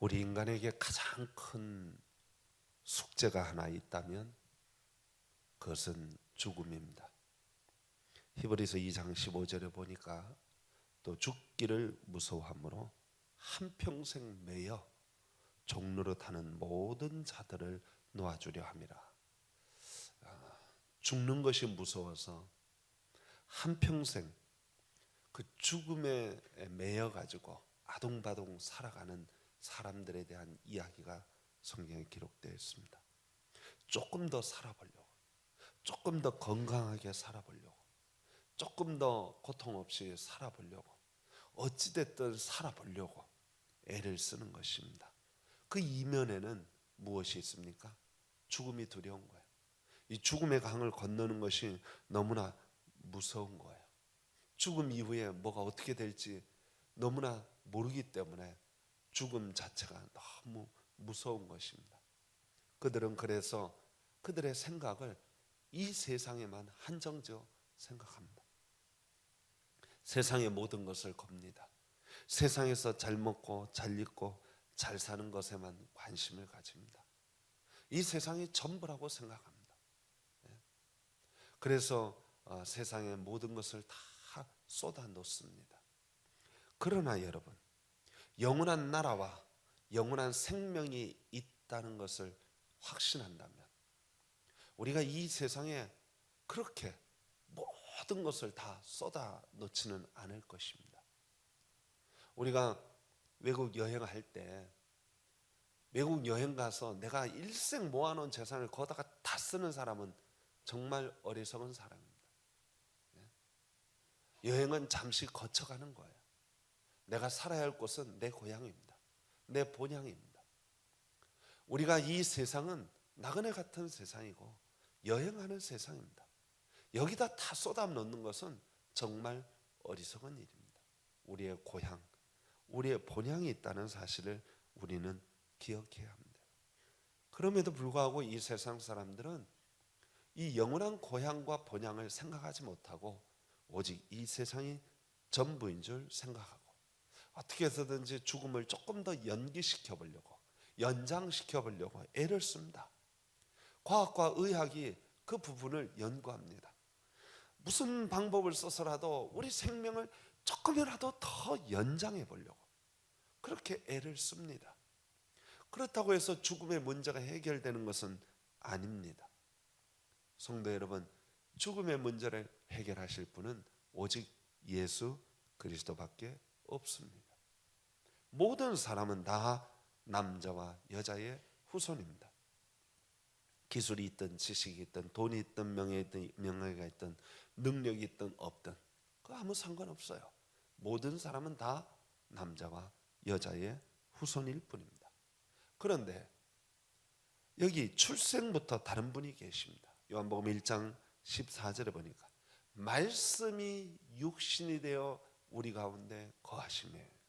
우리 인간에게 가장 큰 숙제가 하나 있다면 그것은 죽음입니다. 히브리서 2장 15절에 보니까 또 죽기를 무서워함으로 한평생 매여 종로로 타는 모든 자들을 놓아주려 함이라. 아, 죽는 것이 무서워서 한평생 그 죽음에 매여 가지고 아동바동 살아가는 사람들에 대한 이야기가 성경에 기록되어 있습니다. 조금 더 살아보려고, 조금 더 건강하게 살아보려고, 조금 더 고통 없이 살아보려고, 어찌됐든 살아보려고 애를 쓰는 것입니다. 그 이면에는 무엇이 있습니까? 죽음이 두려운 거예요. 이 죽음의 강을 건너는 것이 너무나 무서운 거예요. 죽음 이후에 뭐가 어떻게 될지 너무나 모르기 때문에 죽음 자체가 너무 무서운 것입니다. 그들은 그래서 그들의 생각을 이 세상에만 한정지어 생각합니다. 세상의 모든 것을 겁니다. 세상에서 잘 먹고 잘 입고 잘 사는 것에만 관심을 가집니다. 이 세상이 전부라고 생각합니다. 예. 그래서 어, 세상의 모든 것을 다 쏟아 놓습니다. 그러나 여러분, 영원한 나라와 영원한 생명이 있다는 것을 확신한다면 우리가 이 세상에 그렇게 모든 것을 다 쏟아 놓지는 않을 것입니다. 우리가 외국 여행할 때 외국 여행 가서 내가 일생 모아놓은 재산을 거다가 다 쓰는 사람은 정말 어리석은 사람입니다. 예. 여행은 잠시 거쳐가는 거예요. 내가 살아야 할 곳은 내 고향입니다. 내 본향입니다. 우리가 이 세상은 나그네 같은 세상이고 여행하는 세상입니다. 여기다 다 쏟아 놓는 것은 정말 어리석은 일입니다. 우리의 고향, 우리의 본향이 있다는 사실을 우리는 기억해야 합니다. 그럼에도 불구하고 이 세상 사람들은 이 영원한 고향과 본향을 생각하지 못하고 오직 이 세상이 전부인 줄 생각하고 어떻게 해서든지 죽음을 조금 더 연기시켜 보려고 연장시켜 보려고 애를 씁니다. 과학과 의학이 그 부분을 연구합니다. 무슨 방법을 써서라도 우리 생명을 조금이라도 더 연장해 보려고 그렇게 애를 씁니다. 그렇다고 해서 죽음의 문제가 해결되는 것은 아닙니다. 성도 여러분, 죽음의 문제를 해결하실 분은 오직 예수 그리스도밖에 없습니다. 모든 사람은 다 남자와 여자의 후손입니다. 기술이 있든 지식이 있든 돈이 있든 명예 있든 명예가 있든 능력이 있든 없든 그 아무 상관없어요. 모든 사람은 다 남자와 여자의 후손일 뿐입니다. 그런데 여기 출생부터 다른 분이 계십니다. 요한복음 1장 14절에 보니까 말씀이 육신이 되어 우리 가운데 거하시네.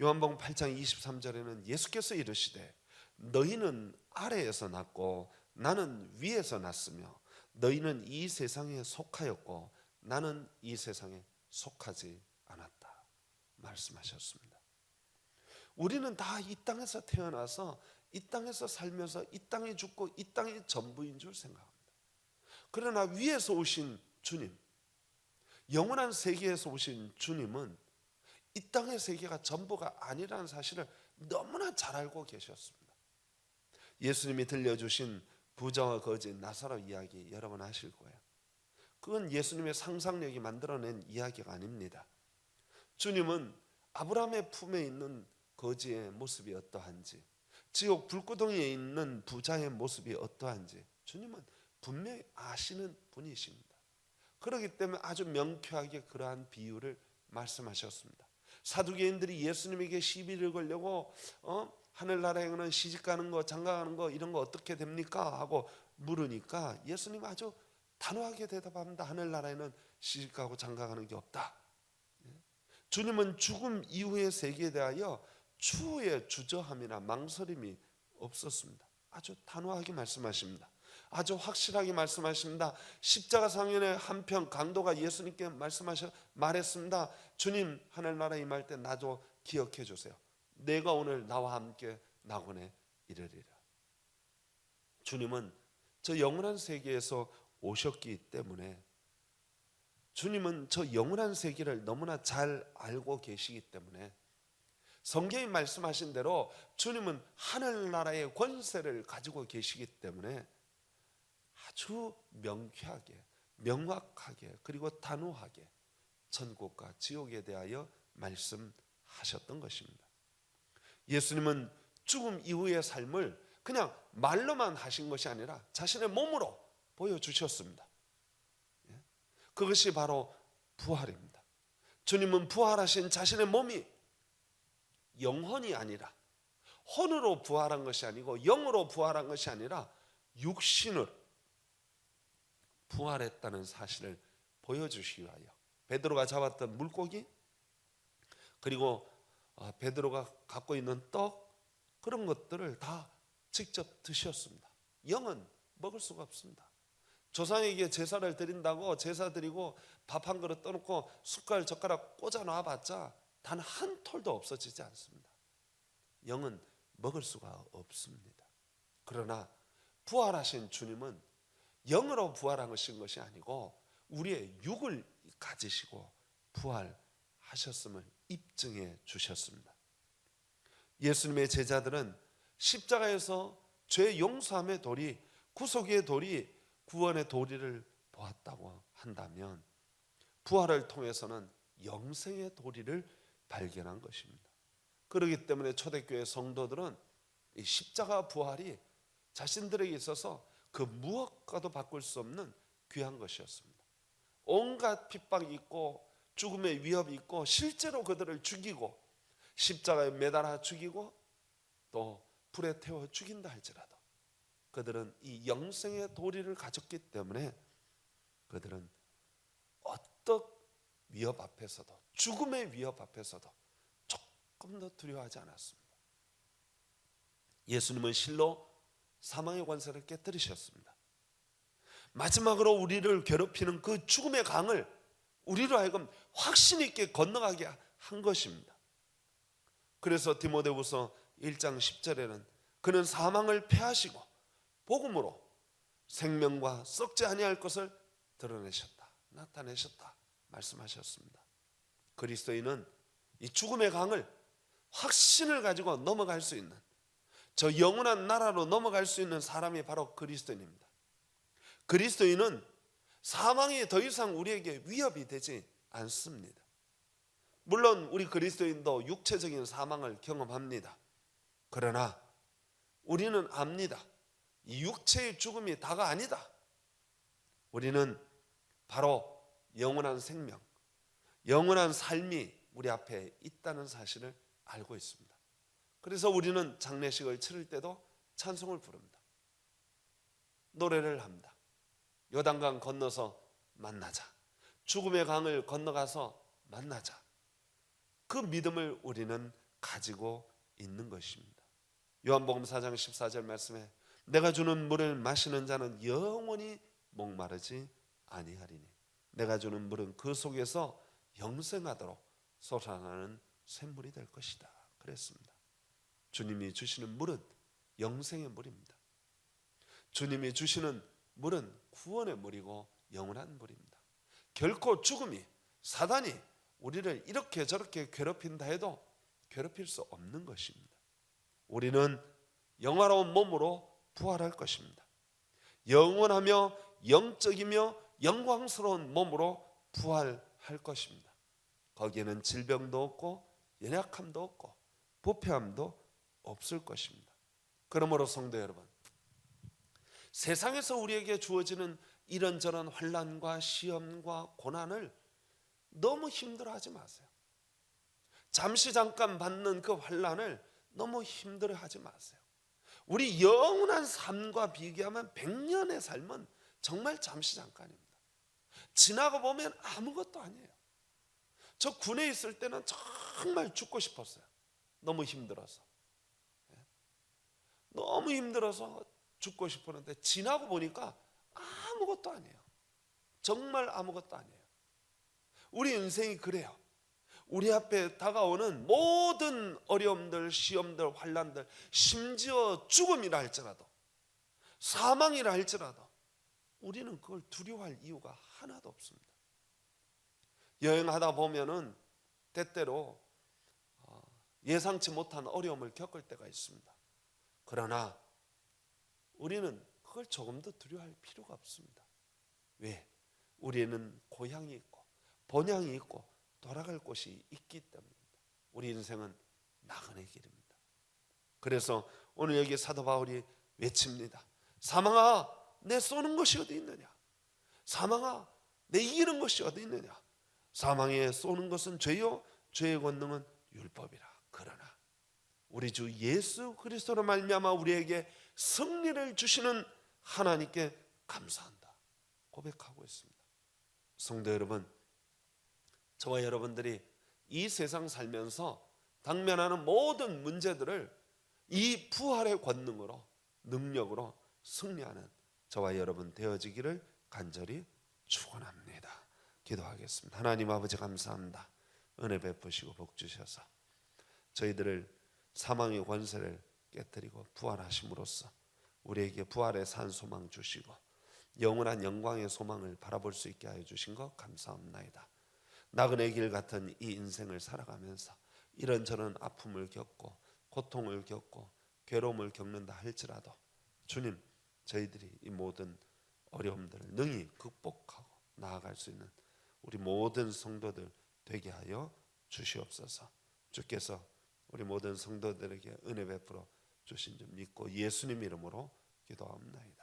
요한복음 8장 23절에는 예수께서 이르시되 너희는 아래에서 났고 나는 위에서 났으며 너희는 이 세상에 속하였고 나는 이 세상에 속하지 않았다. 말씀하셨습니다. 우리는 다 이 땅에서 태어나서 이 땅에서 살면서 이 땅에 죽고 이 땅이 전부인 줄 생각합니다. 그러나 위에서 오신 주님, 영원한 세계에서 오신 주님은 이 땅의 세계가 전부가 아니라는 사실을 너무나 잘 알고 계셨습니다. 예수님이 들려주신 부자와 거지 나사로 이야기 여러분 아실 거예요. 그건 예수님의 상상력이 만들어낸 이야기가 아닙니다. 주님은 아브라함의 품에 있는 거지의 모습이 어떠한지, 지옥 불구덩이에 있는 부자의 모습이 어떠한지 주님은 분명히 아시는 분이십니다. 그렇기 때문에 아주 명쾌하게 그러한 비유를 말씀하셨습니다. 사두개인들이 예수님에게 시비를 걸려고 어? 하늘나라에는 시집 가는 거, 장가 가는 거 이런 거 어떻게 됩니까? 하고 물으니까 예수님 아주 단호하게 대답합니다. 하늘나라에는 시집 가고 장가 가는 게 없다. 예? 주님은 죽음 이후의 세계에 대하여 추후의 주저함이나 망설임이 없었습니다. 아주 단호하게 말씀하십니다. 아주 확실하게 말씀하십니다. 십자가 상연의 한편 강도가 예수님께 말씀하셔 말했습니다. 주님 하늘나라 임할 때 나도 기억해 주세요. 내가 오늘 나와 함께 낙원에 이르리라. 주님은 저 영원한 세계에서 오셨기 때문에 주님은 저 영원한 세계를 너무나 잘 알고 계시기 때문에 성경이 말씀하신 대로 주님은 하늘나라의 권세를 가지고 계시기 때문에 아주 명쾌하게 명확하게 그리고 단호하게 천국과 지옥에 대하여 말씀하셨던 것입니다. 예수님은 죽음 이후의 삶을 그냥 말로만 하신 것이 아니라 자신의 몸으로 보여주셨습니다. 예? 그것이 바로 부활입니다. 주님은 부활하신 자신의 몸이 영혼이 아니라 혼으로 부활한 것이 아니고 영으로 부활한 것이 아니라 육신으로 부활했다는 사실을 보여주시기 위하여 베드로가 잡았던 물고기 그리고 아, 베드로가 갖고 있는 떡 그런 것들을 다 직접 드셨습니다. 영은 먹을 수가 없습니다. 조상에게 제사를 드린다고 제사 드리고 밥 한 그릇 떠놓고 숟갈 젓가락 꽂아 놔봤자 단 한 톨도 없어지지 않습니다. 영은 먹을 수가 없습니다. 그러나 부활하신 주님은 영으로 것인 것이 아니고 우리의 육을 가지시고 부활하셨음을 입증해 주셨습니다. 예수님의 제자들은 십자가에서 죄 용서함의 도리, 구속의 도리, 구원의 도리를 보았다고 한다면 부활을 통해서는 영생의 도리를 발견한 것입니다. 그렇기 때문에 초대교회 성도들은 이 십자가 부활이 자신들에게 있어서 그 무엇과도 바꿀 수 없는 귀한 것이었습니다. 온갖 핍박이 있고 죽음의 위협이 있고 실제로 그들을 죽이고 십자가에 매달아 죽이고 또 불에 태워 죽인다 할지라도 그들은 이 영생의 도리를 가졌기 때문에 그들은 어떤 위협 앞에서도 죽음의 위협 앞에서도 조금 더 두려워하지 않았습니다. 예수님은 실로 사망의 관세를 깨뜨리셨습니다. 마지막으로 우리를 괴롭히는 그 죽음의 강을 우리로 하여금 확신 있게 건너가게 한 것입니다. 그래서 디모데후서 1장 10절에는 그는 사망을 패하시고 복음으로 생명과 썩지 아니할 것을 드러내셨다. 나타내셨다. 말씀하셨습니다. 그리스도인은 이 죽음의 강을 확신을 가지고 넘어갈 수 있는 저 영원한 나라로 넘어갈 수 있는 사람이 바로 그리스도인입니다. 그리스도인은 사망이 더 이상 우리에게 위협이 되지 않습니다. 물론 우리 그리스도인도 육체적인 사망을 경험합니다. 그러나 우리는 압니다. 이 육체의 죽음이 다가 아니다. 우리는 바로 영원한 생명, 영원한 삶이 우리 앞에 있다는 사실을 알고 있습니다. 그래서 우리는 장례식을 치를 때도 찬송을 부릅니다. 노래를 합니다. 요단강 건너서 만나자. 죽음의 강을 건너가서 만나자. 그 믿음을 우리는 가지고 있는 것입니다. 요한복음 4장 14절 말씀에 내가 주는 물을 마시는 자는 영원히 목마르지 아니하리니 내가 주는 물은 그 속에서 영생하도록 솟아나는 샘물이 될 것이다. 그랬습니다. 주님이 주시는 물은 영생의 물입니다. 주님이 주시는 물은 구원의 물이고 영원한 물입니다. 결코 죽음이 사단이 우리를 이렇게 저렇게 괴롭힌다 해도 괴롭힐 수 없는 것입니다. 우리는 영화로운 몸으로 부활할 것입니다. 영원하며 영적이며 영광스러운 몸으로 부활할 것입니다. 거기에는 질병도 없고 연약함도 없고 부패함도 없을 것입니다. 그러므로 성도 여러분, 세상에서 우리에게 주어지는 이런저런 환란과 시험과 고난을 너무 힘들어하지 마세요. 잠시 잠깐 받는 그 환란을 너무 힘들어하지 마세요. 우리 영원한 삶과 비교하면 백년의 삶은 정말 잠시 잠깐입니다. 지나고 보면 아무것도 아니에요. 저 군에 있을 때는 정말 죽고 싶었어요. 너무 힘들어서. 예? 너무 힘들어서 죽고 싶었는데 지나고 보니까 아무것도 아니에요. 정말 아무것도 아니에요. 우리 인생이 그래요. 우리 앞에 다가오는 모든 어려움들, 시험들, 환란들, 심지어 죽음이라 할지라도 사망이라 할지라도 우리는 그걸 두려워할 이유가 하나도 없습니다. 여행하다 보면은 때때로 어, 예상치 못한 어려움을 겪을 때가 있습니다. 그러나 우리는 그걸 조금 더 두려워할 필요가 없습니다. 왜? 우리는 고향이 있고 본향이 있고 돌아갈 곳이 있기 때문입니다. 우리 인생은 나그네 길입니다. 그래서 오늘 여기 사도 바울이 외칩니다. 사망아, 내 쏘는 것이 어디 있느냐? 사망아, 내 이기는 것이 어디 있느냐? 사망에 쏘는 것은 죄요, 죄의 권능은 율법이라. 그러나 우리 주 예수 그리스도로 말미암아 우리에게 승리를 주시는 하나님께 감사한다. 고백하고 있습니다. 성도 여러분, 저와 여러분들이 이 세상 살면서 당면하는 모든 문제들을 이 부활의 권능으로 능력으로 승리하는 저와 여러분 되어지기를 간절히 축원합니다. 기도하겠습니다. 하나님 아버지 감사합니다. 은혜 베푸시고 복 주셔서 저희들을 사망의 권세를 깨뜨리고 부활하심으로써 우리에게 부활의 산 소망 주시고 영원한 영광의 소망을 바라볼 수 있게 하여 주신 것 감사합나이다. 나그네 길 같은 이 인생을 살아가면서 이런저런 아픔을 겪고 고통을 겪고 괴로움을 겪는다 할지라도 주님 저희들이 이 모든 어려움들을 능히 극복하고 나아갈 수 있는 우리 모든 성도들 되게 하여 주시옵소서. 주께서 우리 모든 성도들에게 은혜 베풀어 주신 줄 믿고 예수님 이름으로 기도합니다.